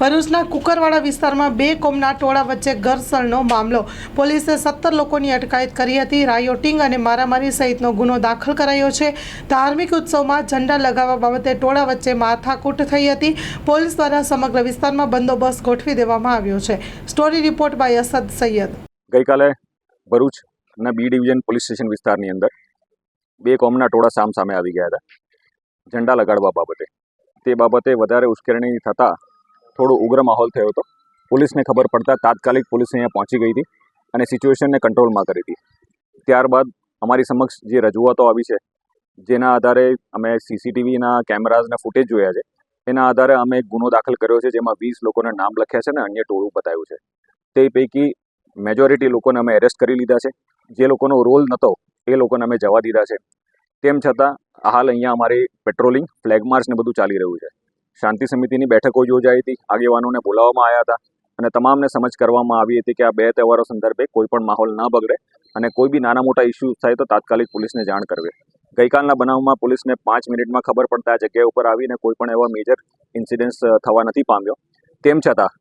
ભરૂચના કુકરવાડા વિસ્તારમાં બે કોમના ટોળા વચ્ચે ઘર્ષણનો મામલો. પોલીસે સત્તર લોકોની અટકાયત કરી હતી. રાયોટિંગ અને મારામારી સહિતનો ગુનો દાખલ કરાયો છે. ધાર્મિક ઉત્સવમાં ઝંડા લગાવવા બાબતે ટોળા વચ્ચે માથાકૂટ થઈ હતી. પોલીસ દ્વારા સમગ્ર વિસ્તારમાં બંદોબસ્ત ગોઠવી દેવામાં આવ્યો છે. Story report by Asad Saiyed. ગઈકાલે ભરૂચના બી ડિવિઝન પોલીસ સ્ટેશન વિસ્તારની અંદર બે કોમના ટોળા સામ સામે આવી ગયા હતા. ઝંડા લગાડવા બાબતે. તે બાબતે વધારે ઉશ્કેરણી થતાં થોડો ઉગ્ર માહોલ થયો હતો. પોલીસને ખબર પડતા તાત્કાલિક પોલીસ અહીંયા પહોંચી ગઈ હતી અને સિચ્યુએશનને કંટ્રોલમાં કરી હતી. ત્યારબાદ અમારી સમક્ષ જે રજૂઆતો આવી છે, જેના આધારે અમે સીસીટીવીના કેમેરાઝના ફૂટેજ જોયા છે. એના આધારે અમે ગુનો દાખલ કર્યો છે, જેમાં વીસ લોકોના નામ લખ્યા છે અને અન્ય ટોળું બતાવ્યું છે. તે પૈકી મેજોરિટી લોકોને અમે એરેસ્ટ કરી લીધા છે. જે લોકોનો રોલ નહોતો, એ લોકોને અમે જવા દીધા છે. તેમ છતાં, હાલ અહીંયા અમારી પેટ્રોલિંગ ફ્લેગ માર્ચ ને બધું ચાલી રહ્યું છે. શાંતિ સમિતિની બેઠકો યોજાઈ હતી. આગેવાનોને બોલાવવામાં આવ્યા હતા અને તમામને સમજ કરવામાં આવી હતી કે આ બે તહેવારો સંદર્ભે કોઈ પણ માહોલ ન બગડે અને કોઈ બી નાના મોટા ઇસ્યુ થાય તો તાત્કાલિક પોલીસને જાણ કરવી. ગઈકાલના બનાવમાં પોલીસને પાંચ મિનિટમાં ખબર પડતા આ જગ્યા ઉપર આવીને કોઈ પણ એવા મેજર ઇન્સિડન્ટ્સ થવા નથી પામ્યો. તેમ છતાં,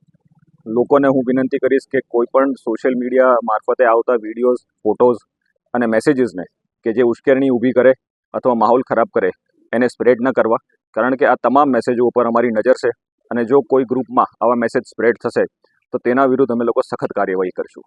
લોકોને હું વિનંતી કરીશ કે કોઈ પણ સોશિયલ મીડિયા મારફતે આવતા વિડીયોઝ ફોટોઝ અને મેસેજીસને કે જે ઉશ્કેરણી ઊભી કરે અથવા માહોલ ખરાબ કરે, એને સ્પ્રેડ ન કરવા. કારણ કે આ તમામ મેસેજો ઉપર અમારી નજર છે અને જો કોઈ ગ્રુપમાં આવા મેસેજ સ્પ્રેડ થશે, તો તેના વિરુદ્ધ અમે લોકો સખત કાર્યવાહી કરશું.